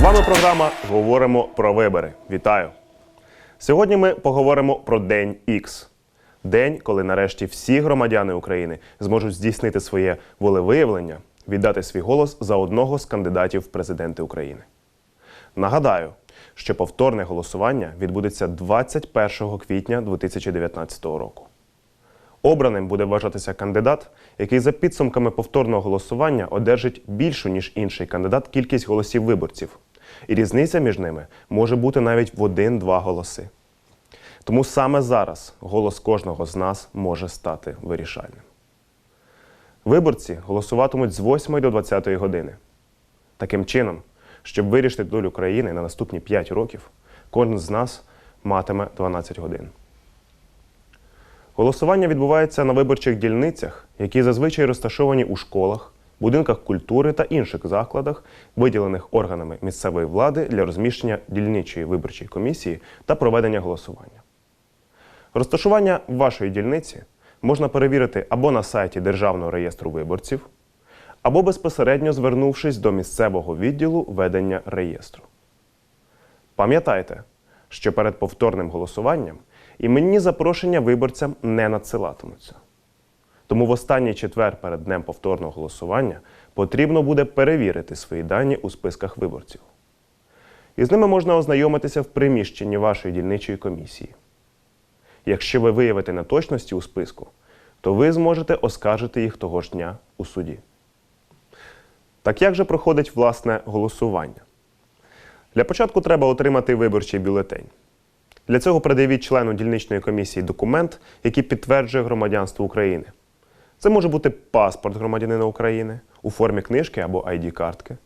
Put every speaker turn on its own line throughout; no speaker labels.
вами програма Говоримо про вибори. Вітаю! Сьогодні ми поговоримо про День Х. День, коли нарешті всі громадяни України зможуть здійснити своє волевиявлення, віддати свій голос за одного з кандидатів в президенти України. Нагадаю, що повторне голосування відбудеться 21 квітня 2019 року. Обраним буде вважатися кандидат, який за підсумками повторного голосування одержить більшу, ніж інший кандидат, кількість голосів виборців. І різниця між ними може бути навіть в один-два голоси. Тому саме зараз голос кожного з нас може стати вирішальним. Виборці голосуватимуть з 8 до 20 години. Таким чином, щоб вирішити долю країни на наступні 5 років, кожен з нас матиме 12 годин. Голосування відбувається на виборчих дільницях, які зазвичай розташовані у школах, будинках культури та інших закладах, виділених органами місцевої влади для розміщення дільничої виборчої комісії та проведення голосування. Розташування вашої дільниці можна перевірити або на сайті Державного реєстру виборців, або безпосередньо звернувшись до місцевого відділу ведення реєстру. Пам'ятайте, що перед повторним голосуванням іменні запрошення виборцям не надсилатимуться. Тому в останній четвер перед днем повторного голосування потрібно буде перевірити свої дані у списках виборців. І з ними можна ознайомитися в приміщенні вашої дільничої комісії. Якщо ви виявите неточності у списку, то ви зможете оскаржити їх того ж дня у суді. Так як же проходить власне голосування? Для початку треба отримати виборчий бюлетень. Для цього придавіть члену дільничної комісії документ, який підтверджує громадянство України. Це може бути паспорт громадянина України у формі книжки або ID-картки,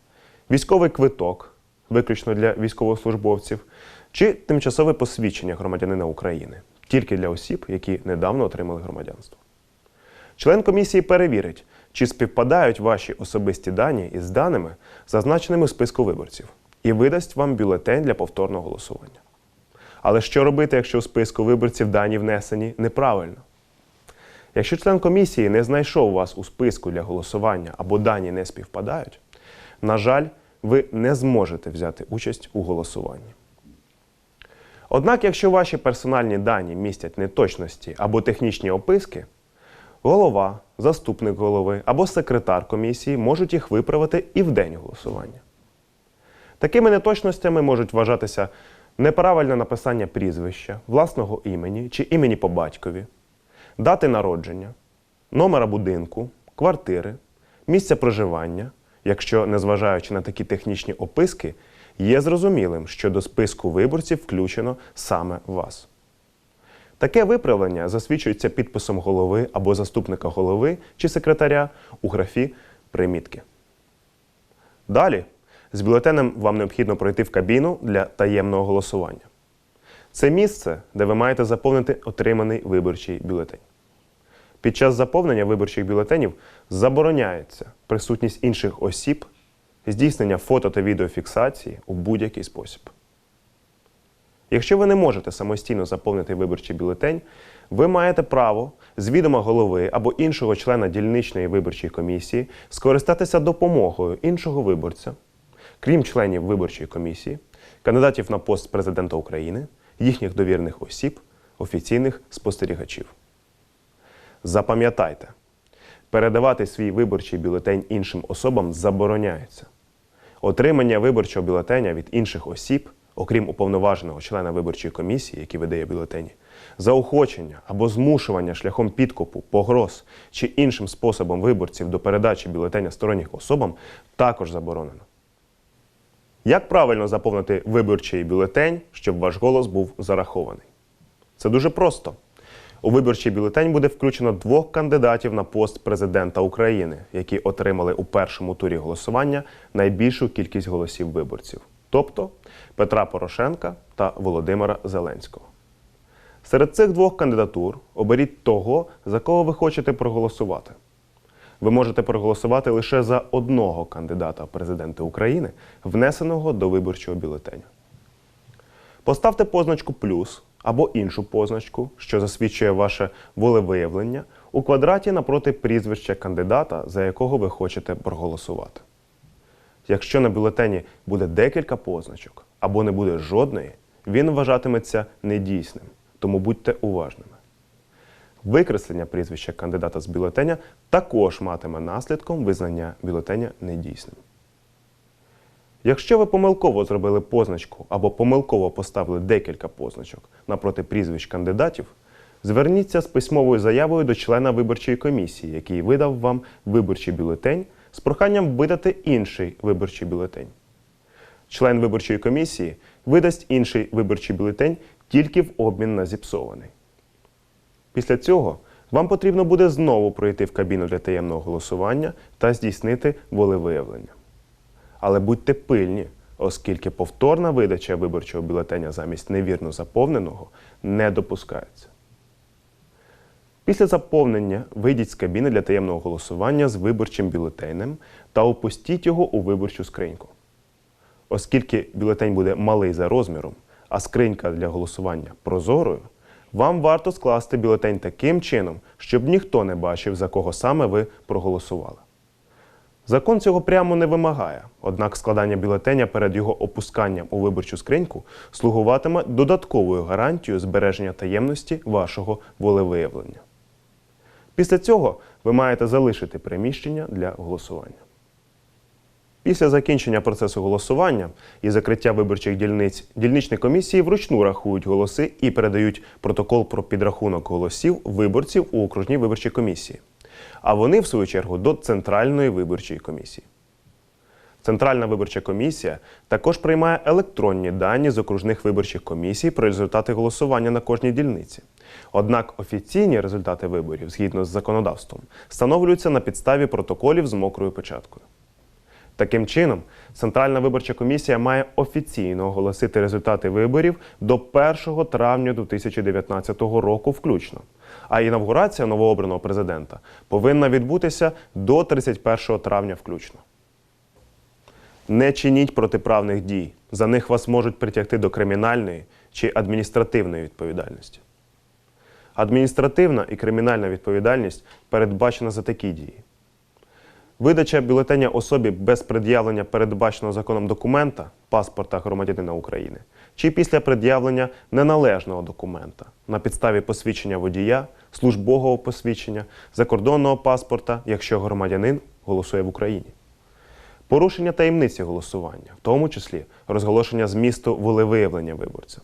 військовий квиток, виключно для військовослужбовців, чи тимчасове посвідчення громадянина України, тільки для осіб, які недавно отримали громадянство. Член комісії перевірить, чи співпадають ваші особисті дані із даними, зазначеними в списку виборців, і видасть вам бюлетень для повторного голосування. Але що робити, якщо у списку виборців дані внесені неправильно? Якщо член комісії не знайшов вас у списку для голосування або дані не співпадають, на жаль, ви не зможете взяти участь у голосуванні. Однак, якщо ваші персональні дані містять неточності або технічні описки, голова, заступник голови або секретар комісії можуть їх виправити і в день голосування. Такими неточностями можуть вважатися неправильне написання прізвища, власного імені чи імені по батькові, дати народження, номера будинку, квартири, місця проживання, якщо, незважаючи на такі технічні описки, є зрозумілим, що до списку виборців включено саме вас. Таке виправлення засвідчується підписом голови або заступника голови чи секретаря у графі примітки. Далі з бюлетенем вам необхідно пройти в кабіну для таємного голосування. Це місце, де ви маєте заповнити отриманий виборчий бюлетень. Під час заповнення виборчих бюлетенів забороняється присутність інших осіб, здійснення фото та відеофіксації у будь-який спосіб. Якщо ви не можете самостійно заповнити виборчий бюлетень, ви маєте право з відома голови або іншого члена дільничної виборчої комісії скористатися допомогою іншого виборця, крім членів виборчої комісії, кандидатів на пост президента України, їхніх довірних осіб, офіційних спостерігачів. Запам'ятайте, передавати свій виборчий бюлетень іншим особам забороняється. Отримання виборчого бюлетеня від інших осіб, окрім уповноваженого члена виборчої комісії, який видає бюлетені, заохочення або змушування шляхом підкупу, погроз чи іншим способом виборців до передачі бюлетеня сторонніх особам також заборонено. Як правильно заповнити виборчий бюлетень, щоб ваш голос був зарахований? Це дуже просто. У виборчий бюлетень буде включено двох кандидатів на пост президента України, які отримали у першому турі голосування найбільшу кількість голосів виборців, тобто Петра Порошенка та Володимира Зеленського. Серед цих двох кандидатур оберіть того, за кого ви хочете проголосувати. Ви можете проголосувати лише за одного кандидата в президенти України, внесеного до виборчого бюлетеня. Поставте позначку плюс або іншу позначку, що засвідчує ваше волевиявлення, у квадраті напроти прізвища кандидата, за якого ви хочете проголосувати. Якщо на бюлетені буде декілька позначок або не буде жодної, він вважатиметься недійсним, тому будьте уважними. Викреслення прізвища кандидата з бюлетеня також матиме наслідком визнання бюлетеня недійсним. Якщо ви помилково зробили позначку або помилково поставили декілька позначок напроти прізвищ кандидатів, зверніться з письмовою заявою до члена виборчої комісії, який видав вам виборчий бюлетень, з проханням видати інший виборчий бюлетень. Член виборчої комісії видасть інший виборчий бюлетень тільки в обмін на зіпсований. Після цього вам потрібно буде знову пройти в кабіну для таємного голосування та здійснити волевиявлення. Але будьте пильні, оскільки повторна видача виборчого бюлетеня замість невірно заповненого не допускається. Після заповнення вийдіть з кабіни для таємного голосування з виборчим бюлетенем та опустіть його у виборчу скриньку. Оскільки бюлетень буде малий за розміром, а скринька для голосування прозорою, вам варто скласти бюлетень таким чином, щоб ніхто не бачив, за кого саме ви проголосували. Закон цього прямо не вимагає, однак складання бюлетеня перед його опусканням у виборчу скриньку слугуватиме додатковою гарантією збереження таємності вашого волевиявлення. Після цього ви маєте залишити приміщення для голосування. Після закінчення процесу голосування і закриття виборчих дільниць дільничні комісії вручну рахують голоси і передають протокол про підрахунок голосів виборців у окружній виборчій комісії. А вони, в свою чергу, до Центральної виборчої комісії. Центральна виборча комісія також приймає електронні дані з окружних виборчих комісій про результати голосування на кожній дільниці. Однак офіційні результати виборів, згідно з законодавством, встановлюються на підставі протоколів з мокрою печаткою. Таким чином, Центральна виборча комісія має офіційно оголосити результати виборів до 1 травня 2019 року включно. А інавгурація новообраного президента повинна відбутися до 31 травня включно. Не чиніть протиправних дій. За них вас можуть притягти до кримінальної чи адміністративної відповідальності. Адміністративна і кримінальна відповідальність передбачена за такі дії. Видача бюлетеня особі без пред'явлення передбаченого законом документа, паспорта громадянина України, чи після пред'явлення неналежного документа на підставі посвідчення водія, службового посвідчення, закордонного паспорта, якщо громадянин голосує в Україні. Порушення таємниці голосування, в тому числі розголошення змісту волевиявлення виборця,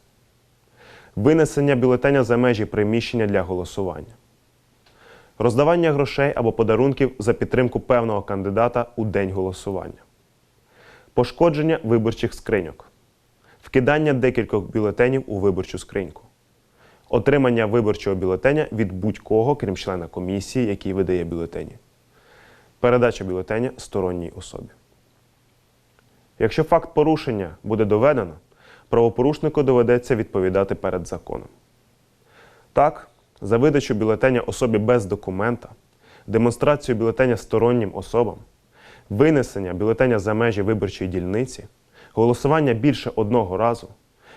винесення бюлетеня за межі приміщення для голосування роздавання грошей або подарунків за підтримку певного кандидата у день голосування, пошкодження виборчих скриньок, вкидання декількох бюлетенів у виборчу скриньку, отримання виборчого бюлетеня від будь-кого, крім члена комісії, який видає бюлетені, передача бюлетеня сторонній особі. Якщо факт порушення буде доведено, правопорушнику доведеться відповідати перед законом. Так, за видачу бюлетеня особі без документа, демонстрацію бюлетеня стороннім особам, винесення бюлетеня за межі виборчої дільниці, голосування більше одного разу,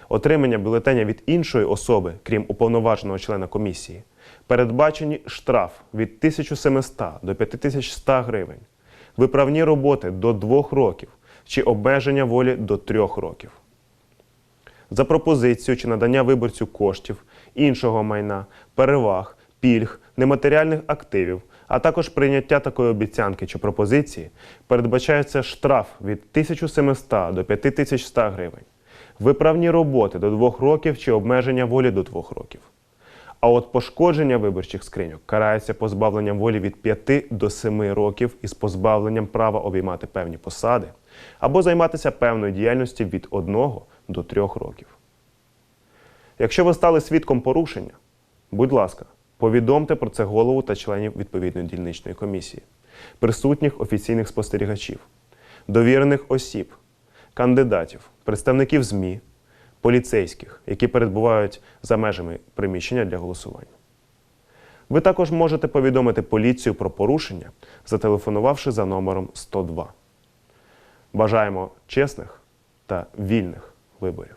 отримання бюлетеня від іншої особи, крім уповноваженого члена комісії, передбачені штраф від 1700 до 5100 гривень, виправні роботи до 2 років чи обмеження волі до 3 років. За пропозицію чи надання виборцю коштів, іншого майна, переваг, пільг, нематеріальних активів, а також прийняття такої обіцянки чи пропозиції, передбачається штраф від 1700 до 5100 гривень, виправні роботи до 2 років чи обмеження волі до 2 років. А от пошкодження виборчих скриньок карається позбавленням волі від 5 до 7 років із позбавленням права обіймати певні посади або займатися певною діяльністю від 1 до 3 років. Якщо ви стали свідком порушення, будь ласка, повідомте про це голову та членів відповідної дільничної комісії, присутніх офіційних спостерігачів, довірених осіб, кандидатів, представників ЗМІ, поліцейських, які перебувають за межами приміщення для голосування. Ви також можете повідомити поліцію про порушення, зателефонувавши за номером 102. Бажаємо чесних та вільних виборів.